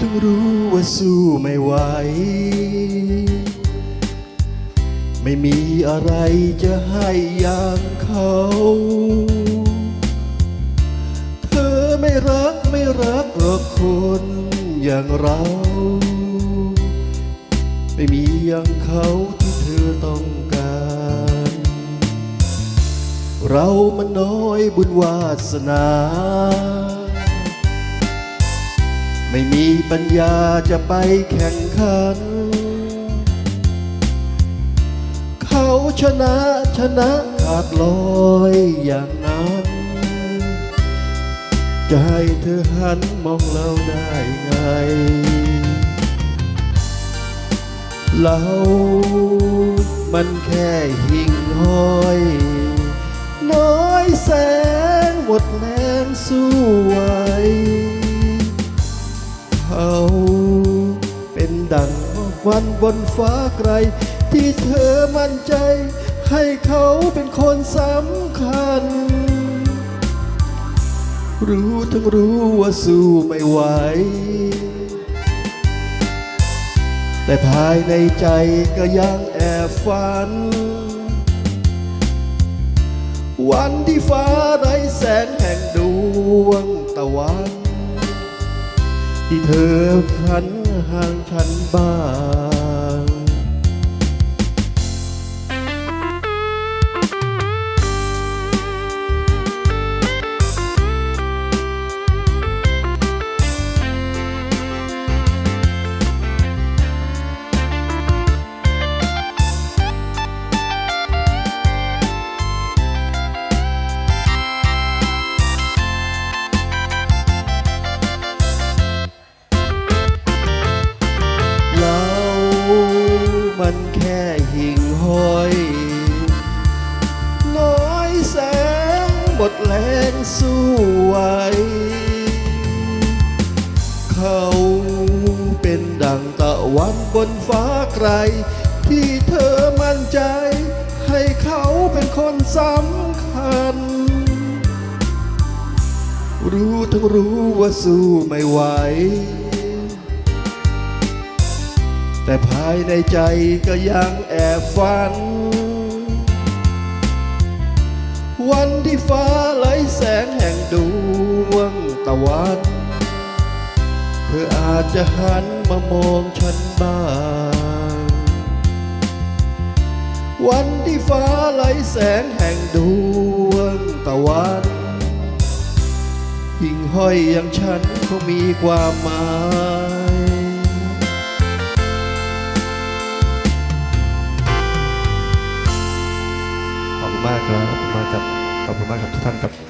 ทั้งรู้ว่าสู้ไม่ไหว ไม่มีอะไรจะให้อย่างเขา เธอไม่รักไม่รักหรอกคนอย่างเรา ไม่มีอย่างเขาที่เธอต้องการ เรามันน้อยบุญวาสนา ไม่มีปัญญาจะไปแข่งขัน เขาชนะชนะขาดลอยอย่างนั้น จะให้เธอหันมองเราได้ไง เรามันแค่หิ่งห้อย เขาเป็นดังวันบนฟ้าไกล ที่เธอมั่นใจ ให้เขาเป็นคนสำคัญ รู้ทั้งรู้ว่าสู้ไม่ไหว แต่ภายในใจก็ยังแอบฝัน วันที่ฟ้า เธอพันห่างฉันบ้าง มันแค่หิ่งห้อย น้อยแสงหมดแรงสู้ไหวเขาเป็นดังตะวันบนฟ้าไกล ที่เธอมั่นใจ ให้เขาเป็นคนสำคัญ รู้ทั้งรู้ว่าสู้ไม่ไหว แต่ภายในใจก็ยังแอบฝัน วันที่ฟ้าไหลแสงแห่งดวงตะวันเธออาจจะหันมามองฉันบ้าง วันที่ฟ้าไหลแสงแห่งดวงตะวันหิ่งห้อยอย่างฉันคงมีความหมาย คุณมากครับขอบคุณมากครับขอบคุณมากครับทุกท่านครับ